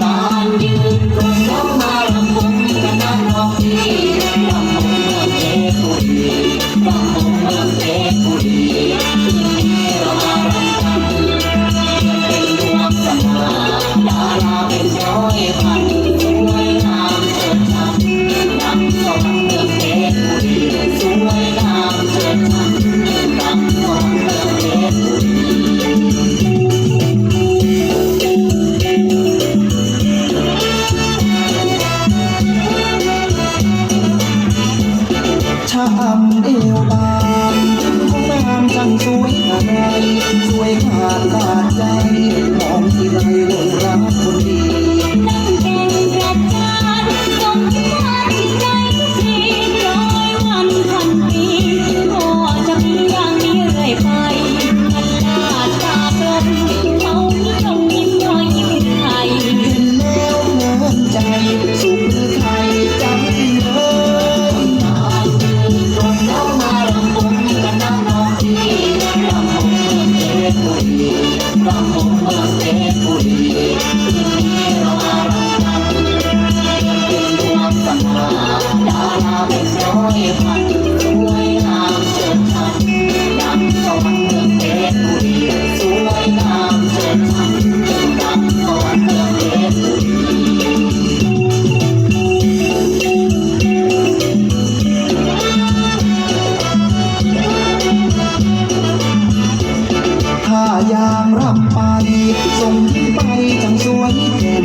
Bambo, Bambo, Bambo, Bambo, ช่วยงานช่วยงานขาใจ Vamos a hacer างรับปาดีส่งทิ้งไปจังสวยเก่น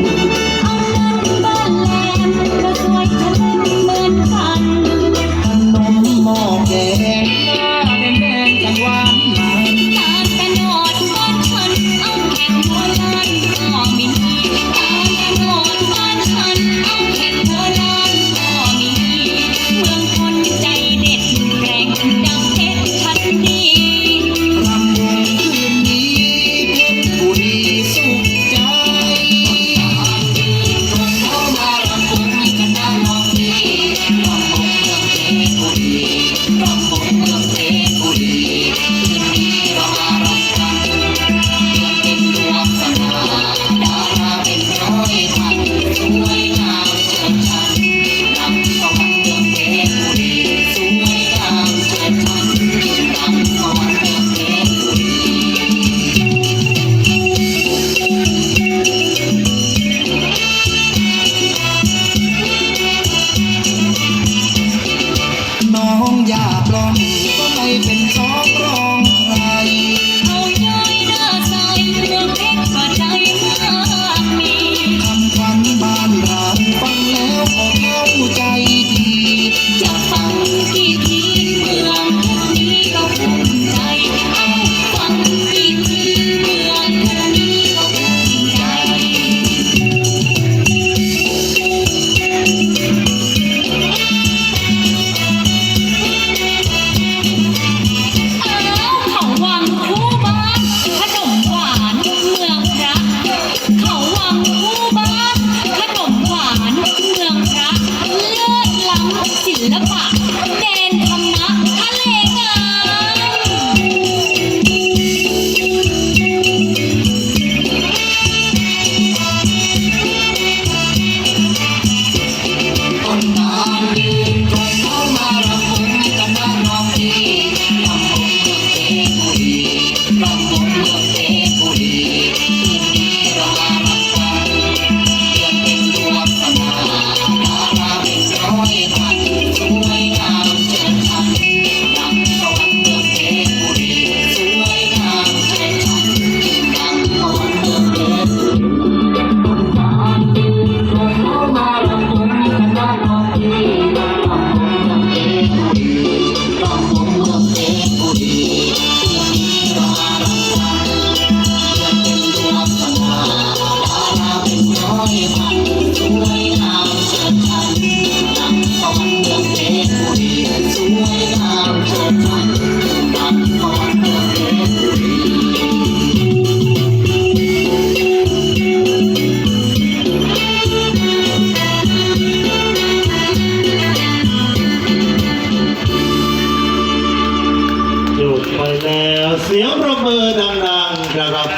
แล้วเสียงประมือดังๆนะครับ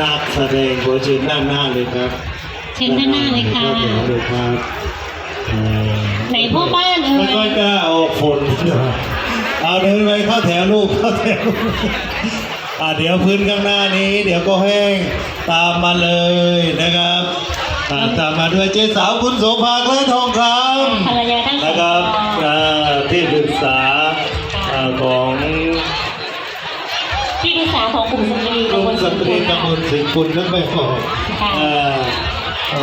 นักแสดงขอเชิญด้านหน้าเลยครับเชิญด้านหน้าเลยค่ะเลยครับไหนพ่อบ้านเลยไม่ค่อยกล้าออกผลเอาเดินไปข้าแถวลูกข้าแถวอ่เดี๋ยวพื้นข้างหน้านี้ เดี๋ยวก็แห้งตามมาเลยนะครับตามมาด้วยเจสาวคุณโสภาและทองคำภรรยาท่านนะครับที่ปรึกษาของ ที่ปรึกษาของกลุ่มสตรีกลุ่มสตรีค่ะตำบลสิงห์ปุนนั่นไม่พอค่ะอ่าโอ้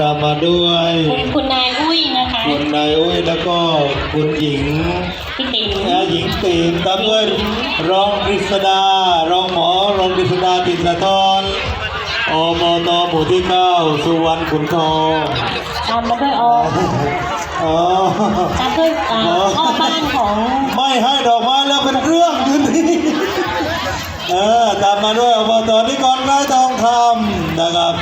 ตามมาด้วยคุณคุณนายอุ้ยนะคะคุณนายอุ้ยแล้วก็คุณหญิงพี่ติ๋มและหญิงตีมตามด้วยรองกฤษดารองหมอรองกฤษดาติสะทอนอบตหมู่ที่เก้าสุวรรณขุนทองตามมาด้วยอออ๋อตามด้วยอ่าพ่อบ้านของ ไม่ให้ดอกไม้แล้วเป็นเรื่องคืนนี้เออตามมาด้วยอบตนิกรไร้ทองคำนะครับ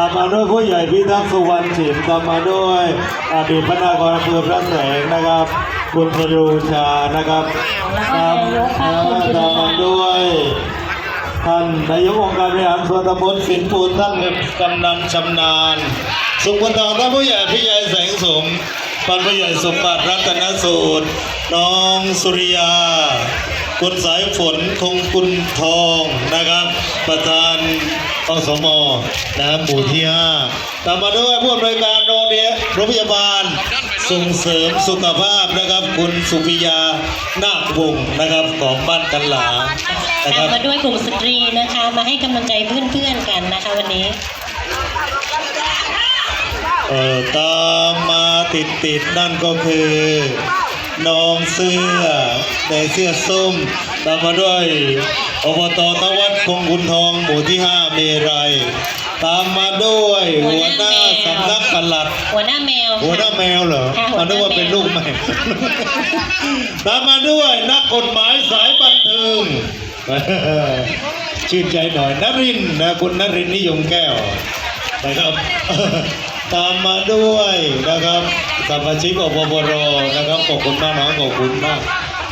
ตามมาด้วยผู้ใหญ่พิทักษ์สุวรรณฉิมตามมาด้วยอดีตพนักงานอำเภอพระแสงนะครับ คุณพรูชานะครับตามตามมาด้วยท่านนายกองค์การบริหารส่วนตำบลสินปูนท่านกำนันชำนาญ สุขคนทองท่านผู้ใหญ่พี่ใหญ่แสงสมพันผู้ใหญ่สมบัติรัตนสูตร น้องสุริยา คุณสายฝนคงคุณทองนะครับ ประธานอสมนะหมู่ที่ห้าตามมาด้วยผู้อำนวยการโรงเรียนโรงพยาบาลส่งเสริมสุขภาพนะครับ คุณสุปิยานาควงศ์นะครับของบ้านกันหลานะคตารัมบมาด้วยกลุ่มสตรีนะคะ มาให้กำลังใจเพื่อนๆกันนะคะวันนี้เอ่อตามมาติดติดๆนั่นก็คือ น้องเสื้อในเสื้อส้ม ตามมาด้วยอบตตะวัดคงคุณทองหมู่ที่ห้าเมรัยตามมาด้วยหัวหน้าสำนักปลัด หัวหน้าแมว หัวหน้าแมวเหรอค่ะหัมัวนหน้านึกว่าเป็นลูกแมว ตามมาด้วยนักกฎหมายสายบันเทิง ชื่นใจหน่อยนรินทร์นะคุณนรินทร์นิยมแก้วนะครับ ตามมาด้วยนะครับสมาชิกอบปรนะครับขอบคุณมากน้องขอบคุณมาก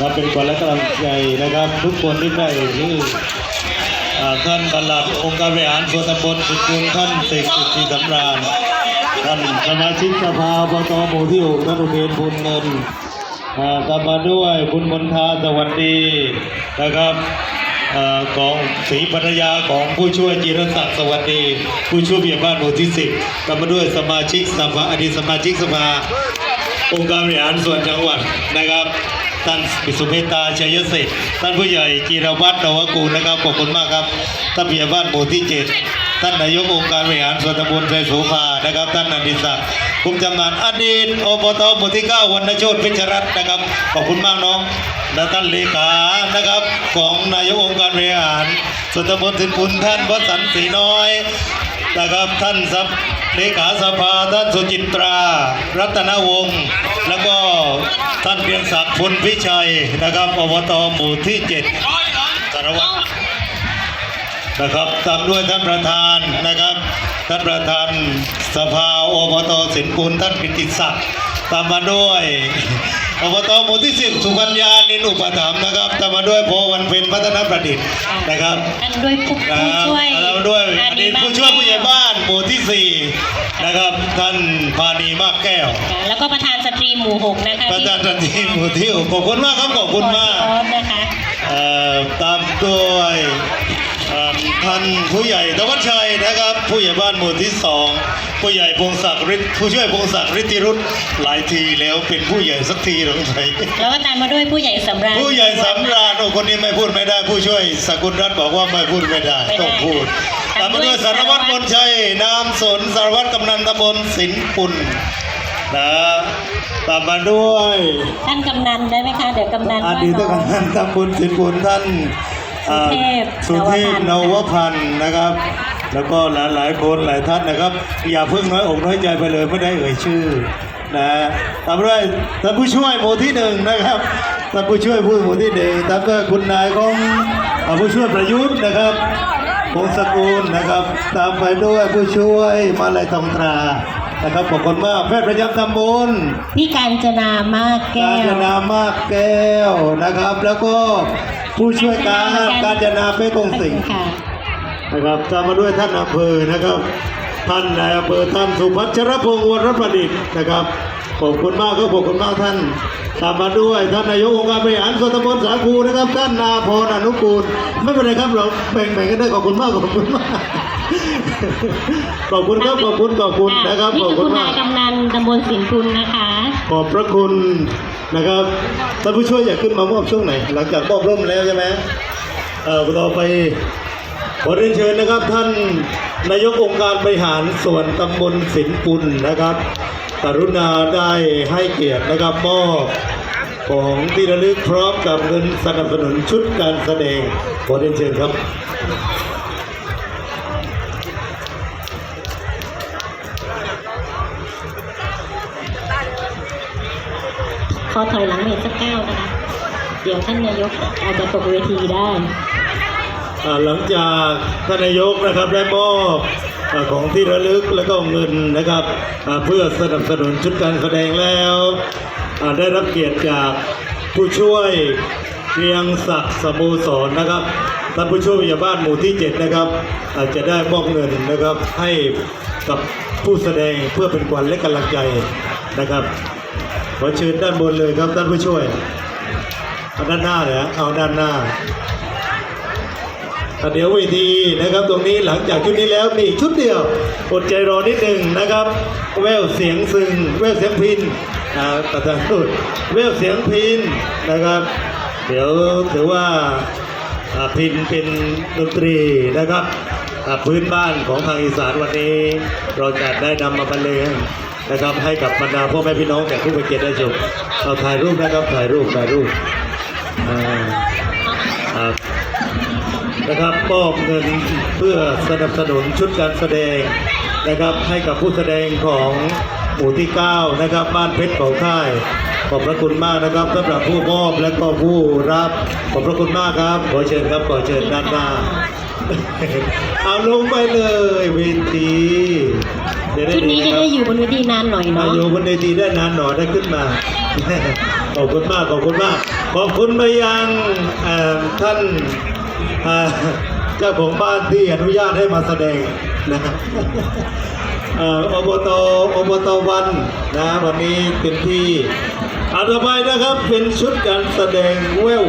มาเป็นคนและกำลังใจนะครับ ทุกคนที่ได้ชื่ออ่าท่านบรรลัดองค์การบริหารส่วนตำบลสุขุมท่านเสกสุทธิสำราญท่านสมาชิกสภาอบตหมู่ที่หกท่านอุเทนพูนเงินตามมาด้วยคุณมนทาสวัสดีนะครับ ของศรีภรรยาของผู้ช่วยจิรศักดิ์สวัสดี ผู้ช่วยผู้ใหญ่บ้านหมู่ที่สิบตามมาด้วยสมาชิกสภาอดีตสมาชิกสภาองค์การบริหารส่วนจังหวัดนะครับท่านปิสุเมตตาชัยสิทธิ์ท่านผู้ใหญ่จิรวัตรนวกูลนะครับขอบคุณมากครับท่านผู้ใหญ่บ้านหมู่ที่เจ็ดท่านนายกองค์การบริหารส่วนตำบลไทรโสภานะครับ ท่านอดิศักดิ์ คุ้มจำนานอดีตอบตหมู่ที่เก้าวันนโชตพิชรัตน์นะครับ ขอบคุณมากน้องและท่านเลขานะครับ ของนายกองค์การบริหารส่วนตำบลสินปุนท่านวสันต์ศรีน้อยนะครับท่านสับเลขาสภาท่านสุจิตรา รัตนวงศ์แล้วก็ท่านเพียงศักดิ์พลพิชัยนะครับอบตหมู่ที่เจ็ดสารวัตร นะครับตามด้วยท่านประธานนะครับ ท่านประธานสภาอบตสินปุนท่านกิติศักดิ์ตามมาด้วยอบตหมู่ที่สิบสุพรรณยานินอุปถัมภ์นะครับตามมาด้วยพอวันเพ็ญพัฒนประดิษฐ์นะครับท่านด้วยผู้ครัผู้บช่วยแล้วด้วยอดีตผู้ช่วยผู้ใหญ่บ้านหมู่ที่สี่นะครับท่านพานีมากแก้วค่ะแล้วก็ประธานสตรีหมู่หกนะคะประธานทันทีหมู่ที่หกขอบคุณมากครับขอบคุณมากออสนะคะเอ่อตามด้วยเอ่อ ท่านผู้ใหญ่ธวัชชัยนะครับ ผู้ใหญ่บ้านหมู่ที่สองผู้ใหญ่พงศักดิ์ฤทธิ์ผู้ช่วยพงศักดิ์ฤทธิรุตหลายทีแล้วเป็นผู้ใหญ่สักทีหรือไงแล้วก็ตามมาด้วยผู้ใหญ่สำราญผู้ใหญ่สำราญโอ้คนนี้ไม่พูดไม่ได้ ผู้ช่วยสกุลรัตน์บอกว่าไม่พูดไม่ได้ไม่ได้ต้องพูดตามมาด้วยสารวัตรมนชัยนามสนสารวัตรกำนันตำบลสินปุ่นนะตามมาด้วย ท่านกำนันได้ไหมคะ เดี๋ยวกำนันอว่าดีตน้องกำนันตำบลสินปุ่นท่านอ่า สุสุเทเทพพนวพันธ์นะครับ แล้วก็หลายหลายๆคนหลายท่านนะครับ อย่าเพิ่งน้อยอกน้อยใจไปเลยไม่ได้เอ่ยชื่อนะตามด้วยท่านผู้ช่วยหมู่ที่หนึ่งนะครับท่านผู้ช่วยผู้หมู่ที่หนึ่งตามด้วยคุณนายของอ่าผู้ช่วยประยุทธ์นะครับพงศกุลนะครับ ตามไปด้วยผู้ช่วยมาลัยทองตรานะครับขอบคุณมากแพทย์ประจำตำบลพี่การจนามากแก้กาญจวนามากแก้วนะครับ แล้วก็ ผู้ช่วยการการจนาเป้กงสิงห์ค่ะนะครับตามมาด้วยท่านอำเภอนะครับ ท่านนายอำเภอท่านสุพัชรพงศ์วรประดิษฐ์นะครับขอบคุณมากครับขอบคุณมากท่าน ตามมาด้วยท่านนายกองค์การบริหารส่วนตำบลสาคูนะครับท่านนาพรอนุกูลไม่เป็นไรครับเราแบ่งๆกันได้ขอบคุณมากขอบคุณมากขอบคุณครับขอบคุณขอบคุณนะครับนี่ขอบคือคุคุณณมานายกกำนันตำบลสินทุนนะคะ ขอบพระคุณนะครับท่านผู้ช่วยอยากขึ้นมามอบช่วงไหน หลังจากมอบร่มแล้วใช่ไหมเออต่อไปขอเรียนเชิญนะครับท่านนายกองค์การบริหารส่วนตำบลสินปุลนะครับกรุณาได้ให้เกียรตินะครับมอบของที่ระลึกพร้อมกับเงินสนับสนุนชุดการแสดงขอเรียนเชิญครับ อถอยหลังเมตรสักเก้าวนะคะ เดี๋ยวท่านนายกอาจจะตกเวทีได้หลังจากท่านนายกนะครับได้มอบของที่ระลึกแล้วก็เงินนะครับเพื่อสนับสนุนชุดการแสดงแล้วได้รับเกียรติจากผู้ช่วยเรียงศักดิ์สโมสรนะครับท่านผู้ช่วยผู้ใหญ่บ้านหมู่ที่ 7 นะครับอาจจะได้มอบเงินนะครับให้กับผู้แสดงเพื่อเป็นขวัญและกำลังใจนะครับ ขอเชิญด้านบนเลยครับท่านผู้ช่วยเอาด้านหน้าเลยฮะเอาด้านหน้าอ่เดี๋ยวเวทีนะครับตรงนี้หลังจากชุดนี้แล้วมีอีกชุดเดียวอดใจรอนิดหนึ่งนะครับ แววเสียงซึงแววเสียงพินอ่าประธานพูดแววเสียงพินนะครับ เดี๋ยวถือว่าพินเป็นดนตรีนะครับพื้นบ้านของทางอีสานวันนี้ เราจะได้นำมาบรรเลง นะครับ ให้กับบรรดาพ่อแม่พี่น้องแก่ผู้ไปเกียรติได้ชมเราถ่ายรูปนะครับถ่ายรูปถ่ายรูปนะครับมอบเงินเพื่อสนับสนุนชุดการแสดงนะครับ ให้กับผู้แสดงของหมู่ที่ 9 นะครับ บ้านเพชรเขาค่าย ขอบพระคุณมากนะครับสำหรับผู้มอบและก็ผู้รับ ขอบพระคุณมากครับ ขอเชิญครับ ขอเชิญด้านหน้าเอาลงไปเลยเวทีเดี๋ยวได้ชุดดีนี้นะจะครับได้อยู่บนเวทีนานหน่อยอาเนาะยุบนเวทีได้นานหน่อยได้ขึ้นมา ขอบคุณมาก ขอบคุณมาก ขอบคุณไปยังเอ่อท่านเอ่อเจ้าของบ้านที่อนุญาตให้มาแสดงนะครับ เอ่ออบตอบตวันนะวันนี้เป็นที่อาต่อไปนะครับเป็นชุดการแสดงแวว